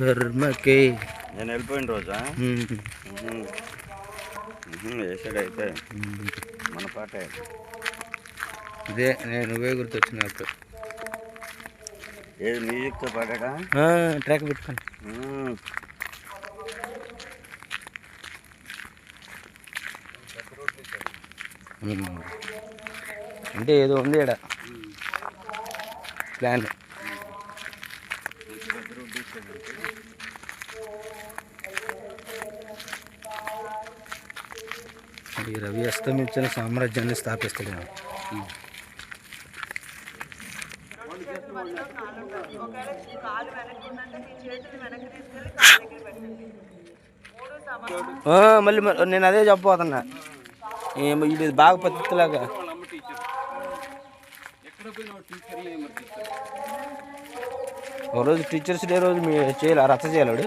ధర్మకే. నేను వెళ్ళిపోయిన రోజా? ఉమ్. ఉహుం. ఉహుం, వేసాడు అయితే మన పాటే. ఇదే నేను నువ్వే గుర్తొచ్చినప్పుడు ఏది మ్యూజిక్తో పాడాడా ట్రాక్ పెట్టుకోండి. అంటే ఏదో ఉంది ఇక్కడ ప్లాన్. ఈ రవి అస్తమించిన సామ్రాజ్యాన్ని స్థాపిస్తాడు మళ్ళీ నేను అదే చెప్పబోతున్నా. ఏమో ఇది బాగా పద్ధతిలాగా. రోజు టీచర్స్ డే రోజు మీ చేయాలి? రచ్చ చేయాలి వాడు?